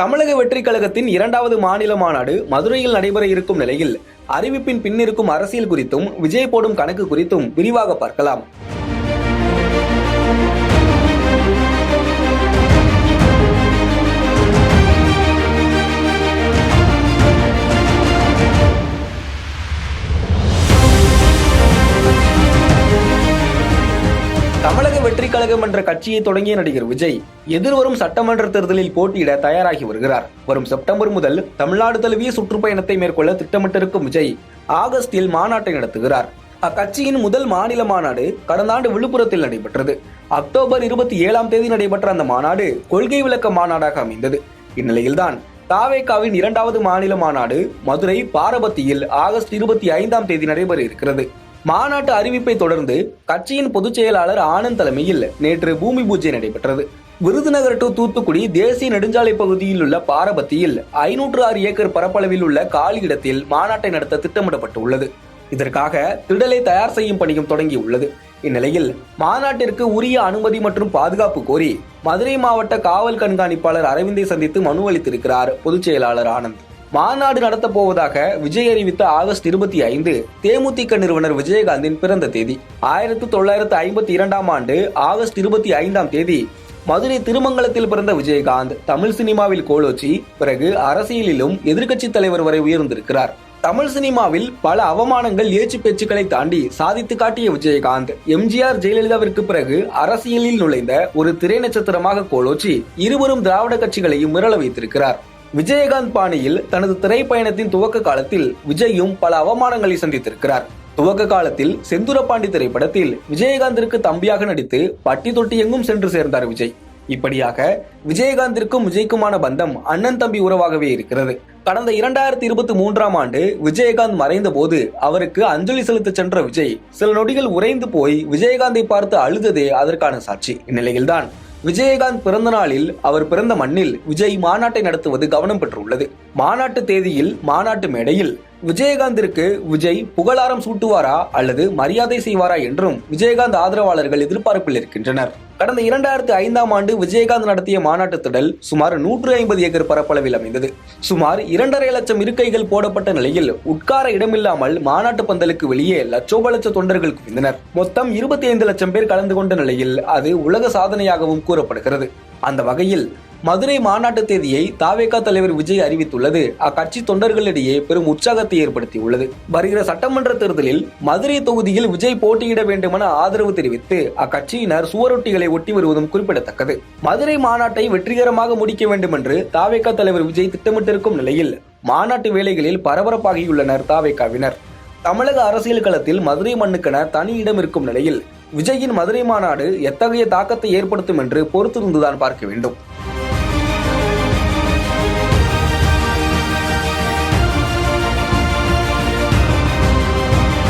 தமிழக வெற்றிக் கழகத்தின் இரண்டாவது மாநில மாநாடு மதுரையில் நடைபெற இருக்கும் நிலையில் அறிவிப்பின் பின்னிருக்கும் அரசியல் குறித்தும் விஜய் போடும் கணக்கு குறித்தும் விரிவாக பார்க்கலாம். கழகம் என்ற கட்சியை தொடங்கிய நடிகர் விஜய் எதிர்வரும் சட்டமன்ற தேர்தலில் போட்டியிட தயாராகி வருகிறார். வரும் செப்டம்பர் முதல் தமிழ்நாடு தழுவிய சுற்றுப்பயணத்தை மேற்கொள்ள திட்டமிட்டிருக்கும் விஜய் ஆகஸ்டில் மாநாட்டை நடத்துகிறார். அக்கட்சியின் முதல் மாநில மாநாடு கடந்த ஆண்டு விழுப்புரத்தில் நடைபெற்றது. அக்டோபர் இருபத்தி ஏழாம் தேதி நடைபெற்ற அந்த மாநாடு கொள்கை விளக்க மாநாடாக அமைந்தது. இந்நிலையில்தான் தாவேகாவின் இரண்டாவது மாநில மாநாடு மதுரை பாரபத்தியில் ஆகஸ்ட் இருபத்தி ஐந்தாம் தேதி நடைபெற இருக்கிறது. மாநாட்டு அறிவிப்பை தொடர்ந்து கட்சியின் பொதுச் செயலாளர் ஆனந்த் தலைமையில் நேற்று பூமி பூஜை நடைபெற்றது. விருதுநகர் டு தூத்துக்குடி தேசிய நெடுஞ்சாலை பகுதியில் உள்ள பாரபத்தியில் ஐநூற்று ஆறு ஏக்கர் பரப்பளவில் உள்ள காலி இடத்தில் மாநாட்டை நடத்த திட்டமிடப்பட்டுள்ளது. இதற்காக திடலை தயார் செய்யும் பணியும் தொடங்கியுள்ளது. இந்நிலையில் மாநாட்டிற்கு உரிய அனுமதி மற்றும் பாதுகாப்பு கோரி மதுரை மாவட்ட காவல் கண்காணிப்பாளர் அரவிந்தை சந்தித்து மனு அளித்திருக்கிறார் பொதுச் செயலாளர் ஆனந்த். மாநாடு நடத்தப் போவதாக விஜய் அறிவித்த ஆகஸ்ட் இருபத்தி ஐந்து தேமுதிக நிறுவனர் விஜயகாந்தின் பிறந்த தேதி. ஆயிரத்தி தொள்ளாயிரத்து ஐம்பத்தி இரண்டாம் ஆண்டு ஆகஸ்ட் இருபத்தி ஐந்தாம் தேதி மதுரை திருமங்கலத்தில் பிறந்த விஜயகாந்த் தமிழ் சினிமாவில் கோலோச்சி பிறகு அரசியலிலும் எதிர்க்கட்சி தலைவர் வரை உயர்ந்திருக்கிறார். தமிழ் சினிமாவில் பல அவமானங்கள் ஏச்சு பேச்சுக்களை தாண்டி சாதித்து காட்டிய விஜயகாந்த் எம்ஜிஆர் ஜெயலலிதாவிற்கு பிறகு அரசியலில் நுழைந்த ஒரு திரை நட்சத்திரமாக கோலோச்சி இருவரும் திராவிட கட்சிகளையும் மிரள வைத்திருக்கிறார். விஜயகாந்த் பாணியில் தனது திரைப்பயணத்தின் துவக்க காலத்தில் விஜயும் பல அவமானங்களை சந்தித்திருக்கிறார். துவக்க காலத்தில் செந்துரப்பாண்டி திரைப்படத்தில் விஜயகாந்திற்கு தம்பியாக நடித்து பட்டி தொட்டி எங்கும் சென்று சேர்ந்தார் விஜய். இப்படியாக விஜயகாந்திற்கும் விஜய்க்குமான பந்தம் அண்ணன் தம்பி உறவாகவே இருக்கிறது. கடந்த இரண்டாயிரத்தி இருபத்தி மூன்றாம் ஆண்டு விஜயகாந்த் மறைந்த போது அவருக்கு அஞ்சலி செலுத்த சென்ற விஜய் சில நொடிகள் உறைந்து போய் விஜயகாந்தை பார்த்து அழுததே அதற்கான சாட்சி. இந்நிலையில்தான் விஜயகாந்த் பிறந்த நாளில் அவர் பிறந்த மண்ணில் விஜய் மாநாட்டை நடத்துவது கவனம் பெற்றுள்ளது. மாநாட்டு தேதியில் மாநாட்டு மேடையில் விஜயகாந்திற்கு விஜய் புகழாரம் சூட்டுவாரா அல்லது மரியாதை செய்வாரா என்றும் விஜயகாந்த் ஆதரவாளர்கள் எதிர்பார்ப்பில் இருக்கின்றனர். கடந்த இரண்டாயிரத்தி ஐந்தாம் ஆண்டு விஜயகாந்த் நடத்திய மாநாட்டு திடல் சுமார் நூற்று ஐம்பது ஏக்கர் பரப்பளவில் அமைந்தது. சுமார் இரண்டரை லட்சம் இருக்கைகள் போடப்பட்ட நிலையில் உட்கார இடமில்லாமல் மாநாட்டு பந்தலுக்கு வெளியே லட்சோப லட்ச தொண்டர்கள் குவிந்தனர். மொத்தம் இருபத்தி ஐந்து லட்சம் பேர் கலந்து கொண்ட நிலையில் அது உலக சாதனையாகவும் கூறப்படுகிறது. அந்த வகையில் மதுரை மாநாட்டு தேதியை தாவேகா தலைவர் விஜய் அறிவித்துள்ளது. அக்கட்சி தொண்டர்களிடையே பெரும் உற்சாகத்தை ஏற்படுத்தியுள்ளது. வருகிற சட்டமன்ற தேர்தலில் மதுரை தொகுதியில் விஜய் போட்டியிட வேண்டுமென ஆதரவு தெரிவித்து அக்கட்சியினர் சுவரொட்டிகளை ஒட்டி வருவதும் குறிப்பிடத்தக்கது. மதுரை மாநாட்டை வெற்றிகரமாக முடிக்க வேண்டும் என்று தாவேகா தலைவர் விஜய் திட்டமிட்டிருக்கும் நிலையில் மாநாட்டு வேலைகளில் பரபரப்பாகியுள்ளனர் தாவேகாவினர் தமிழக அரசியல் களத்தில் மதுரை மண்ணுக்கென தனி இடம் இருக்கும் நிலையில் விஜயின் மதுரை மாநாடு எத்தகைய தாக்கத்தை ஏற்படுத்தும் என்று பொறுத்திருந்துதான் பார்க்க வேண்டும்.